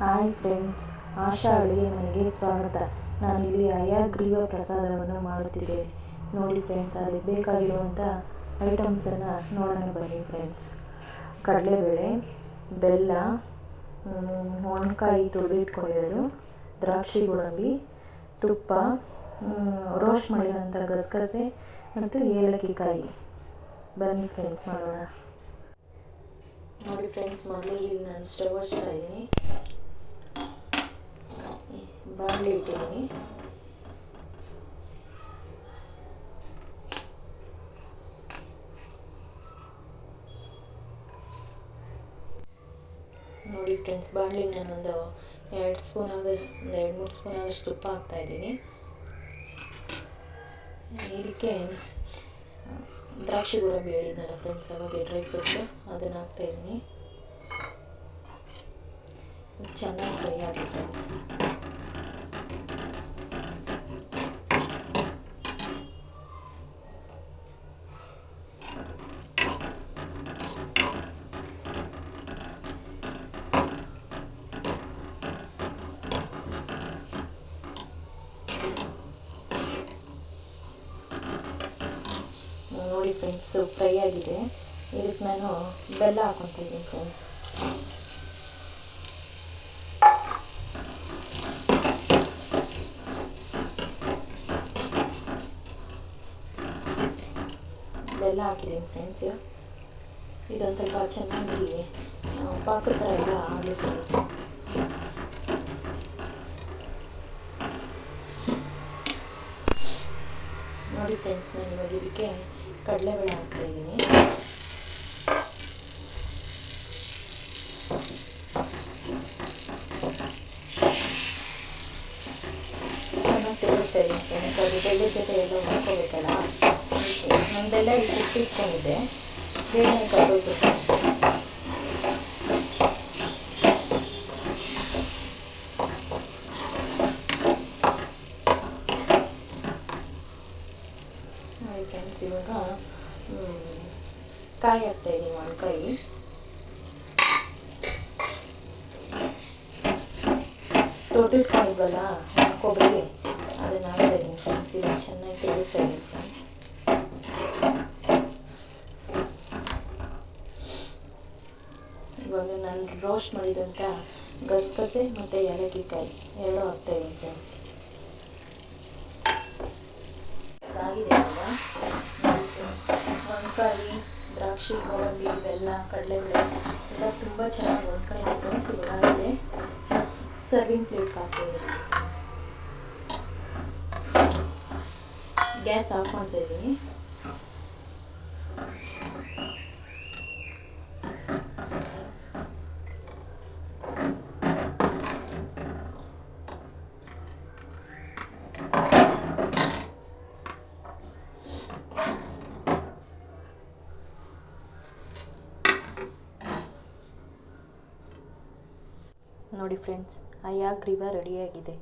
Hi friends ಆಶಾ ಅಡುಗೆ ಮನೆಗೆ ಸ್ವಾಗತ. ನಾನು ಇಲ್ಲಿ ಅಯಾಗ್ರೀವ ಪ್ರಸಾದವನ್ನು ಮಾಡುತ್ತಿದ್ದೇನೆ. ನೋಡಿ ಫ್ರೆಂಡ್ಸ್ ಅದಕ್ಕೆ ಬೇಕಾಗಿರುವಂಥ ಐಟಮ್ಸನ್ನು ನೋಡೋಣ ಬನ್ನಿ ಫ್ರೆಂಡ್ಸ್ ಕಡಲೆಬೇಳೆ, ಬೆಲ್ಲ ಒಣಕಾಯಿ ತುಳಿದಿಟ್ಕೊಂಡಿರೋದು ದ್ರಾಕ್ಷಿ ಗುಳಂಬಿ ತುಪ್ಪ ರೋಸ್ಟ್ ಮಾಡಿರೋಂಥ ಗಸಗಸೆ ಮತ್ತು ಏಲಕ್ಕಿ ಕಾಯಿ. ಬನ್ನಿ ಫ್ರೆಂಡ್ಸ್ ಮಾಡೋಣ. ನೋಡಿ ಫ್ರೆಂಡ್ಸ್ ಮೊದಲಿಗೆ ಇಲ್ಲಿ ನಾನು ಸ್ಟವ್ ಹಚ್ತಾ ಇದ್ದೀನಿ. ಬಾಣಲೆ ಇಟ್ಟಿದ್ದೀನಿ. ನೋಡಿ ಫ್ರೆಂಡ್ಸ್, ಬಾಣಲಿಗೆ ನಾನೊಂದು ಎರಡು ಸ್ಪೂನ್ ಆದಷ್ಟು ಒಂದು ಎರಡು, ಮೂರು ಸ್ಪೂನ್ ಆದಷ್ಟು ತುಪ್ಪ ಹಾಕ್ತಾ ಇದ್ದೀನಿ. ಇದಕ್ಕೆ ದ್ರಾಕ್ಷಿ ಗೋಡಂಬಿ ಹೇಳಿದ್ನಲ್ಲ ಫ್ರೆಂಡ್ಸ್ ಅವಾಗ ಡ್ರೈ ಫ್ರೂಟ್ಸ್ ಅದನ್ನು ಹಾಕ್ತಾ ಇದ್ದೀನಿ. ಚೆನ್ನಾಗಿ ಫ್ರೈ ಆಗಿ, ಫ್ರೆಂಡ್ಸ್. ನೋಡಿ ಫ್ರೆಂಡ್ಸ್ ಫ್ರೈ ಆಗಿದೆ ಇದಕ್ಕೆ ನಾನು ಬೆಲ್ಲ ಹಾಕೊತಾ ಇದ್ದೀನಿ ಫ್ರೆಂಡ್ಸ್ ಬೆಲ್ಲ ಹಾಕಿದ್ದೀನಿ ಫ್ರೆಂಡ್ಸ್ ಇದೊಂದು ಸ್ವಲ್ಪ ಚೆನ್ನಾಗಿ ಪಾಕದ ಥರ ಎಲ್ಲ ಆಗಲಿ ಫ್ರೆಂಡ್ಸ್ ನೋಡಿ ಫ್ರೆಂಡ್ಸ್ ನಾನು ಇವಾಗ ಇದಕ್ಕೆ ಕಡಲೆಬೇಳೆ ಹಾಕ್ತಾ ಇದ್ದೀನಿ. ಚೆನ್ನಾಗಿ ತಿರುಗಿಸ್ತಾ ಇದ್ದೀನಿ ಅದು ಬೆಳೆ ಜೊತೆ ಎಲ್ಲ ಮಾಡ್ಕೋಬೇಕಲ್ಲ ನಂದೆಲ್ಲ ಇಲ್ಲಿ ಇಟ್ಟಿಟ್ಕೊಂಡಿದ್ದೆ ಬೇಗನೆ ಕಟ್ಟೋಯ್ತು ನೋಡಿ ಫ್ರೆಂಡ್ಸ್ ಇವಾಗ ಕಾಯಿ ಹಾಕ್ತಾ ಇದ್ದೀನಿ ಒಣಕಾಯಿ ತೊಳೆದಿಟ್ಕೊಂಡಿದ್ವಲ್ಲ ಹಾಕೋಬೇಡಿ ಅದನ್ನ ಹಾಕ್ತಾ ಇದ್ದೀನಿ ಫ್ರೆಂಡ್ಸ್ ಇವಾಗ ಚೆನ್ನಾಗಿ ತೆಗೆಸ್ತಾ ಇದ್ದೀನಿ ಫ್ರೆಂಡ್ಸ್ ಇವಾಗ ನಾನು ರೋಸ್ಟ್ ಮಾಡಿದಂಥ ಗಸಗಸೆ ಮತ್ತು ಏಲಕ್ಕಿ ಕಾಯಿ ಎರಡು ಹಾಕ್ತಾ ಇದ್ದೀನಿ ಫ್ರೆಂಡ್ಸ್ ಆಗಿದೆ ಒಣಕಾಯಿ ದ್ರಾಕ್ಷಿ ಗೋಡಂಬಿ ಬೆಲ್ಲ ಕಡಲೆಬೇಳೆ ಎಲ್ಲ ತುಂಬ ಚೆನ್ನಾಗಿ ಒಣಕಾಯಿ ಹಾಕೊಂಡು ಇವಾಗಿದೆ ಸರ್ವಿಂಗ್ ಪ್ಲೇಟ್ ಹಾಕ್ತಾಯಿದ್ದೀನಿ ಗ್ಯಾಸ್ ಆಫ್ ಮಾಡ್ತಾ ನೋಡಿ ಫ್ರೆಂಡ್ಸ್ ಹಯಾಗ್ರೀವ ರೆಡಿಯಾಗಿದೆ